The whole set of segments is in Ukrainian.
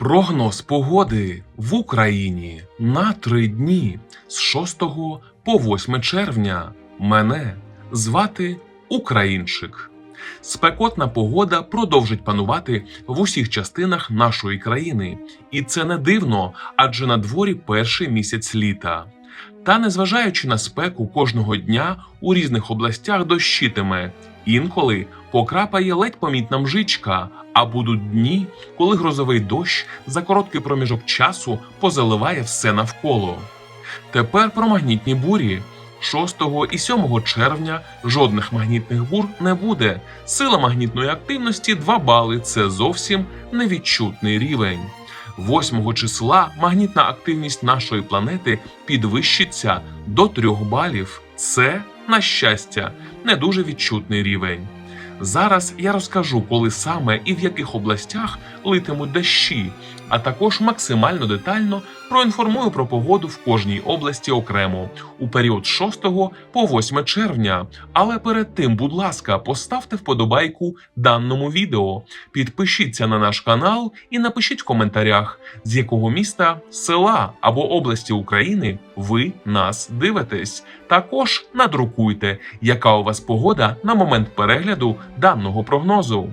Прогноз погоди в Україні на три дні з 6 по 8 червня. Мене звати Українчик. Спекотна погода продовжить панувати в усіх частинах нашої країни, і це не дивно, адже на дворі перший місяць літа. Та незважаючи на спеку кожного дня у різних областях дощитиме, інколи покрапає ледь помітна мжичка, а будуть дні, коли грозовий дощ за короткий проміжок часу позаливає все навколо. Тепер про магнітні бурі. 6 і 7 червня жодних магнітних бур не буде. Сила магнітної активності 2 бали це зовсім невідчутний рівень. 8 числа магнітна активність нашої планети підвищиться до 3 балів. Це, на щастя, не дуже відчутний рівень. Зараз я розкажу, коли саме і в яких областях литимуть дощі, а також максимально детально проінформую про погоду в кожній області окремо у період з 6 по 8 червня. Але перед тим, будь ласка, поставте вподобайку даному відео, підпишіться на наш канал і напишіть в коментарях, з якого міста, села або області України ви нас дивитесь. Також надрукуйте, яка у вас погода на момент перегляду даного прогнозу.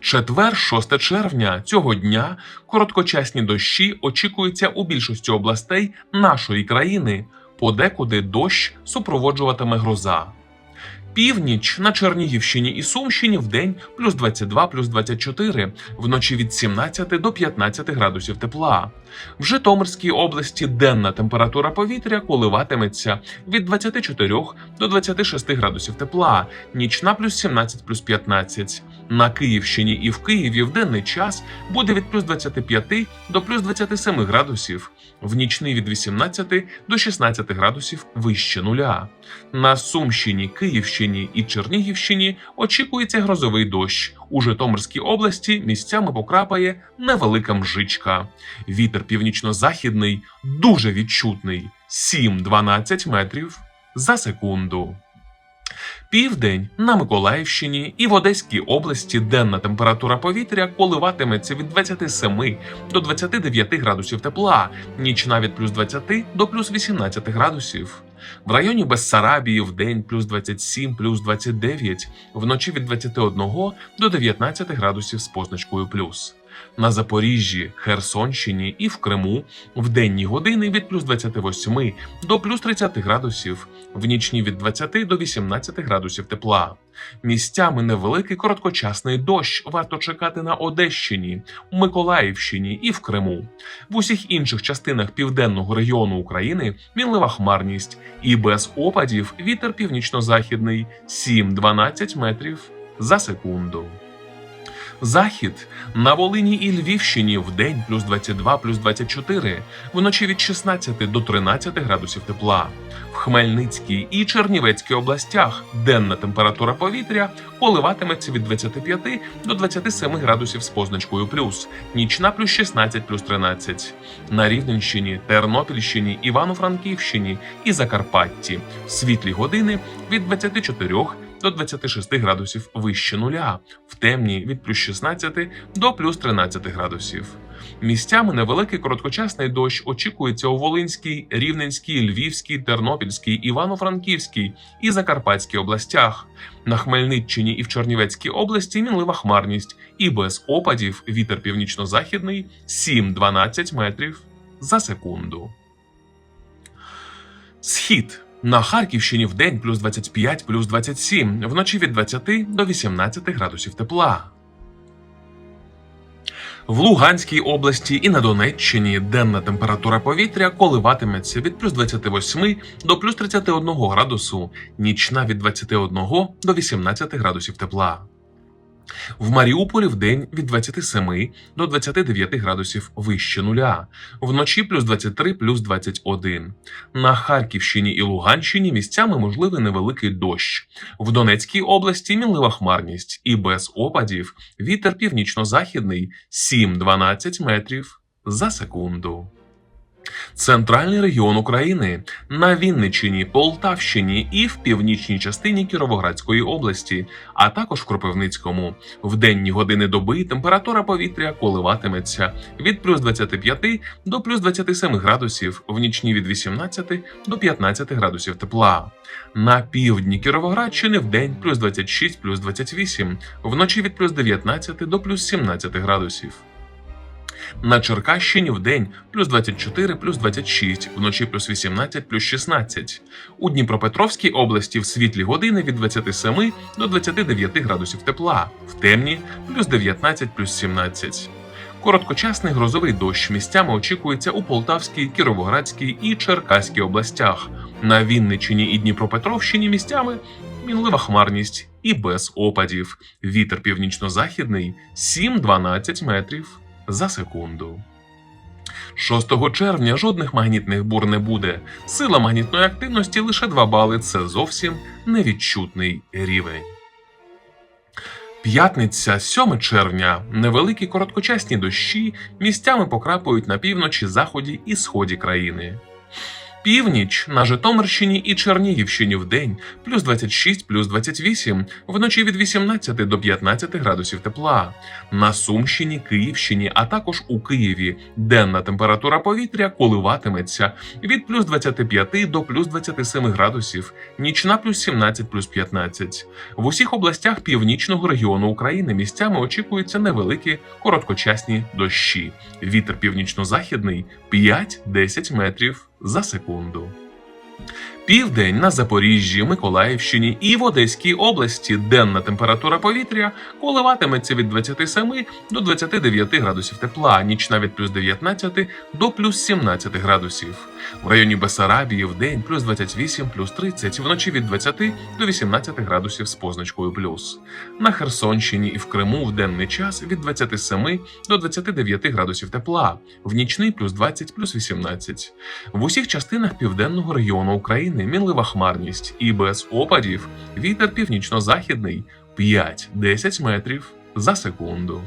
Четвер, 6 червня цього дня короткочасні дощі очікуються у більшості областей нашої країни. Подекуди дощ супроводжуватиме гроза. Північ на Чернігівщині і Сумщині в день плюс 22, плюс 24, вночі від 17 до 15 градусів тепла. В Житомирській області денна температура повітря коливатиметься від 24 до 26 градусів тепла, нічна плюс 17, плюс 15. На Київщині і в Києві в денний час буде від плюс 25 до плюс 27 градусів, в нічний від 18 до 16 градусів вище нуля. На Сумщині, Київщині і Чернігівщині очікується грозовий дощ. У Житомирській області місцями покрапає невелика мжичка. Вітер північно-західний дуже відчутний 7-12 метрів за секунду. Південь на Миколаївщині і в Одеській області денна температура повітря коливатиметься від 27 до 29 градусів тепла, нічна від плюс 20 до плюс 18 градусів. В районі Бессарабії в день плюс 27, плюс 29, вночі від 21 до 19 градусів з позначкою плюс. На Запоріжжі, Херсонщині і в Криму в денні години від плюс 28 до плюс 30 градусів, в нічні від 20 до 18 градусів тепла. Місцями невеликий короткочасний дощ варто чекати на Одещині, Миколаївщині і в Криму. В усіх інших частинах південного регіону України мінлива хмарність і без опадів вітер північно-західний 7-12 метрів за секунду. Захід на Волині і Львівщині в день плюс 22, плюс 24, вночі від 16 до 13 градусів тепла. В Хмельницькій і Чернівецькій областях денна температура повітря коливатиметься від 25 до 27 градусів з позначкою плюс, нічна плюс 16, плюс 13. На Рівненщині, Тернопільщині, Івано-Франківщині і Закарпатті світлі години від 24 до 26 градусів вище нуля, в темні від плюс 16 до плюс 13 градусів. Місцями невеликий короткочасний дощ очікується у Волинській, Рівненській, Львівській, Тернопільській, Івано-Франківській і Закарпатській областях. На Хмельниччині і в Чернівецькій області мінлива хмарність і без опадів вітер північно-західний 7-12 метрів за секунду. Схід на Харківщині в день плюс 25, плюс 27, вночі від 20 до 18 градусів тепла. В Луганській області і на Донеччині денна температура повітря коливатиметься від плюс 28 до плюс 31 градусу, нічна від 21 до 18 градусів тепла. В Маріуполі в день від 27 до 29 градусів вище нуля, вночі плюс 23 плюс 21. На Харківщині і Луганщині місцями можливий невеликий дощ. В Донецькій області мінлива хмарність і без опадів вітер північно-західний 7-12 метрів за секунду. Центральний регіон України на Вінниччині, Полтавщині і в північній частині Кіровоградської області, а також в Кропивницькому. В денні години доби температура повітря коливатиметься від плюс 25 до плюс 27 градусів, в нічні від 18 до 15 градусів тепла. На півдні Кіровоградщини в день плюс 26, плюс 28, вночі від плюс 19 до плюс 17 градусів. На Черкащині в день плюс 24, плюс 26, вночі плюс 18, плюс 16. У Дніпропетровській області в світлі години від 27 до 29 градусів тепла, в темні плюс 19, плюс 17. Короткочасний грозовий дощ місцями очікується у Полтавській, Кіровоградській і Черкаській областях. На Вінниччині і Дніпропетровщині місцями мінлива хмарність і без опадів. Вітер північно-західний 7-12 метрів за секунду. 6 червня жодних магнітних бур не буде. Сила магнітної активності лише 2 бали це зовсім невідчутний рівень. П'ятниця, 7 червня. Невеликі короткочасні дощі місцями покрапують на півночі, заході і сході країни. Північ на Житомирщині і Чернігівщині в день плюс 26, плюс 28, вночі від 18 до 15 градусів тепла. На Сумщині, Київщині, а також у Києві денна температура повітря коливатиметься від плюс 25 до плюс 27 градусів, нічна плюс 17, плюс 15. В усіх областях північного регіону України місцями очікуються невеликі короткочасні дощі. Вітер північно-західний 5-10 метрів за секунду. Південь на Запоріжжі, Миколаївщині і в Одеській області денна температура повітря коливатиметься від 27 до 29 градусів тепла, нічна від плюс 19 до плюс 17 градусів. В районі Бесарабії в день плюс 28, плюс 30, вночі від 20 до 18 градусів з позначкою плюс. На Херсонщині і в Криму в денний час від 27 до 29 градусів тепла, в нічний плюс 20, плюс 18. В усіх частинах південного регіону України мінлива хмарність і без опадів вітер північно-західний 5-10 метрів за секунду.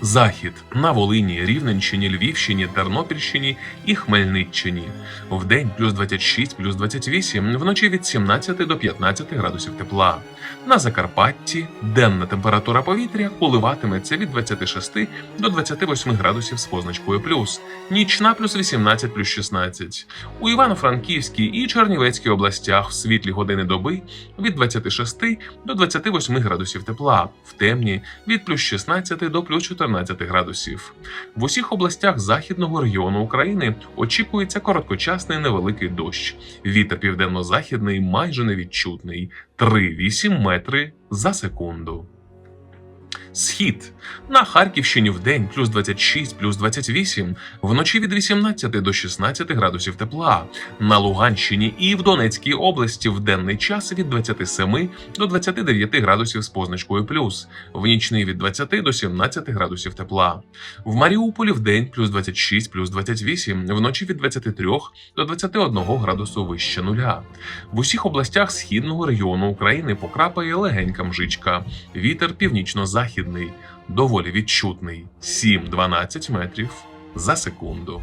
Захід на Волині, Рівненщині, Львівщині, Тернопільщині і Хмельниччині. Вдень плюс 26, плюс 28, вночі від 17 до 15 градусів тепла. На Закарпатті денна температура повітря коливатиметься від 26 до 28 градусів з позначкою плюс, нічна плюс 18 плюс 16. У Івано-Франківській і Чернівецькій областях в світлі години доби від 26 до 28 градусів тепла, в темні від плюс 16 до плюс 14 градусів. В усіх областях західного регіону України очікується короткочасний невеликий дощ. Вітер південно-західний майже невідчутний 3,8 метри за секунду. Схід на Харківщині в день плюс 26, плюс 28, вночі від 18 до 16 градусів тепла. На Луганщині і в Донецькій області в денний час від 27 до 29 градусів з позначкою плюс, в нічний від 20 до 17 градусів тепла. В Маріуполі в день плюс 26, плюс 28, вночі від 23 до 21 градусу вище нуля. В усіх областях східного регіону України покрапає легенька мжичка. Вітер північно-західний, доволі відчутний 7-12 метрів за секунду.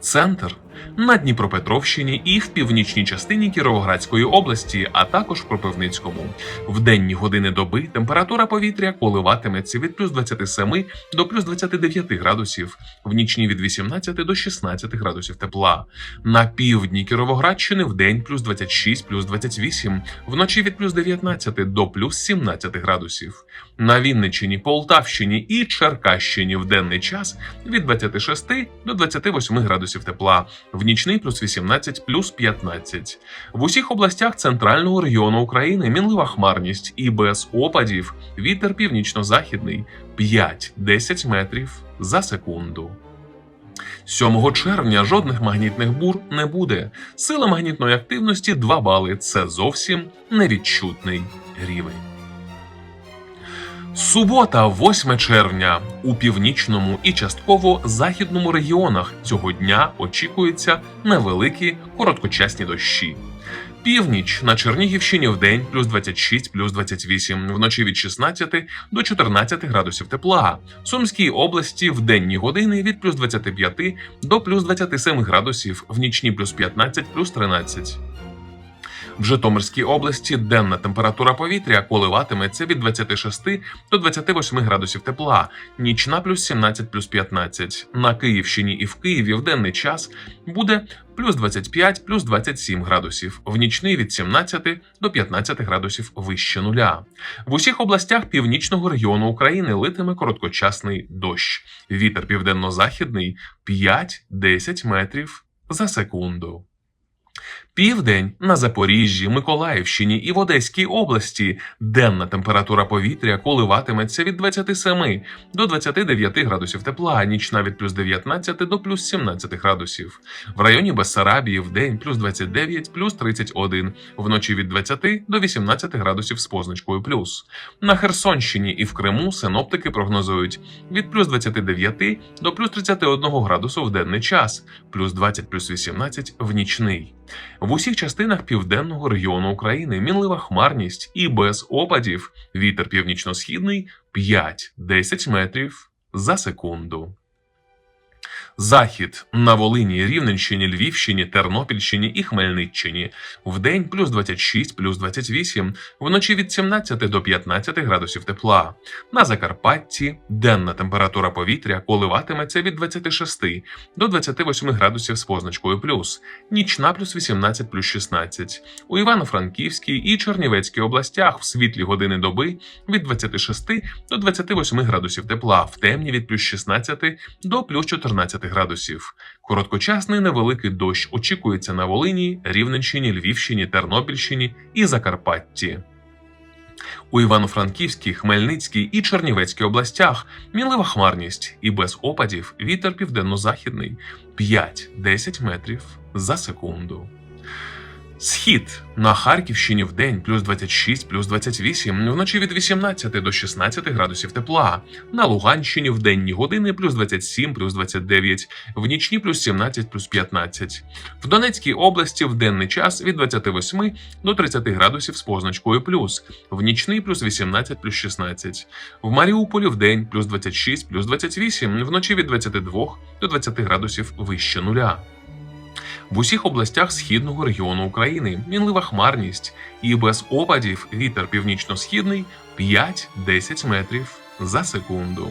Центр на Дніпропетровщині і в північній частині Кіровоградської області, а також в Кропивницькому. В денні години доби температура повітря коливатиметься від плюс 27 до плюс 29 градусів, в нічні від 18 до 16 градусів тепла. На півдні Кіровоградщини в день плюс 26, плюс 28, вночі від плюс 19 до плюс 17 градусів. На Вінниччині, Полтавщині і Черкащині в денний час від 26 до 28 градусів тепла, в нічний плюс 18, плюс 15. В усіх областях центрального регіону України мінлива хмарність і без опадів вітер північно-західний 5-10 метрів за секунду. 7 червня жодних магнітних бур не буде. Сила магнітної активності 2 бали це зовсім невідчутний рівень. Субота, 8 червня. У північному і частково західному регіонах цього дня очікуються невеликі короткочасні дощі. Північ на Чернігівщині в день плюс 26, плюс 28, вночі від 16 до 14 градусів тепла. Сумській області в денні години від плюс 25 до плюс 27 градусів, в нічні плюс 15, плюс 13. В Житомирській області денна температура повітря коливатиметься від 26 до 28 градусів тепла, нічна плюс 17 плюс 15. На Київщині і в Києві в денний час буде плюс 25 плюс 27 градусів, в нічний від 17 до 15 градусів вище нуля. В усіх областях північного регіону України литиме короткочасний дощ. Вітер південно-західний 5-10 метрів за секунду. Південь на Запоріжжі, Миколаївщині і в Одеській області денна температура повітря коливатиметься від 27 до 29 градусів тепла, нічна від плюс 19 до плюс 17 градусів. В районі Бессарабії в день плюс 29, плюс 31, вночі від 20 до 18 градусів з позначкою плюс. На Херсонщині і в Криму синоптики прогнозують від плюс 29 до плюс 31 градусу в денний час, плюс 20 плюс 18 в нічний. В усіх частинах південного регіону України мінлива хмарність і без опадів. Вітер північно-східний 5-10 метрів за секунду. Захід на Волині, Рівненщині, Львівщині, Тернопільщині і Хмельниччині. Вдень плюс 26, плюс 28, вночі від 17 до 15 градусів тепла. На Закарпатті денна температура повітря коливатиметься від 26 до 28 градусів з позначкою плюс, нічна плюс 18 плюс 16. У Івано-Франківській і Чернівецькій областях в світлі години доби від 26 до 28 градусів тепла, в темні від плюс 16 до плюс 14 градусів. Короткочасний невеликий дощ очікується на Волині, Рівненщині, Львівщині, Тернопільщині і Закарпатті. У Івано-Франківській, Хмельницькій і Чернівецькій областях мінлива хмарність і без опадів вітер південно-західний 5-10 метрів за секунду. Схід на Харківщині в день плюс 26, плюс 28, вночі від 18 до 16 градусів тепла. На Луганщині в денні години плюс 27, плюс 29, в нічні плюс 17, плюс 15. В Донецькій області в денний час від 28 до 30 градусів з позначкою плюс, в нічний плюс 18, плюс 16. В Маріуполі в день плюс 26, плюс 28, вночі від 22 до 20 градусів вище нуля. В усіх областях східного регіону України мінлива хмарність і без опадів вітер північно-східний 5-10 метрів за секунду.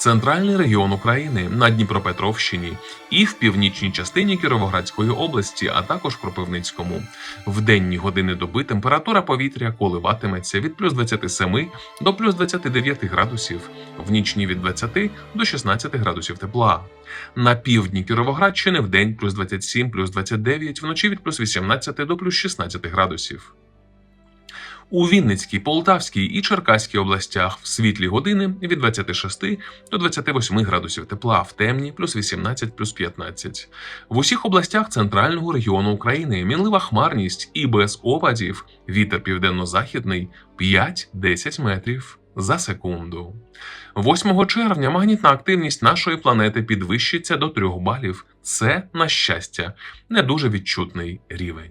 Центральний регіон України на Дніпропетровщині і в північній частині Кіровоградської області, а також Кропивницькому. В денні години доби температура повітря коливатиметься від плюс 27 до плюс 29 градусів, в нічні від 20 до 16 градусів тепла. На півдні Кіровоградщини в день плюс 27, плюс 29, вночі від плюс 18 до плюс 16 градусів. У Вінницькій, Полтавській і Черкаській областях в світлі години від 26 до 28 градусів тепла, в темні плюс 18 плюс 15. В усіх областях центрального регіону України мінлива хмарність і без опадів вітер південно-західний 5-10 метрів за секунду. 8 червня магнітна активність нашої планети підвищиться до 3 балів. Це, на щастя, не дуже відчутний рівень.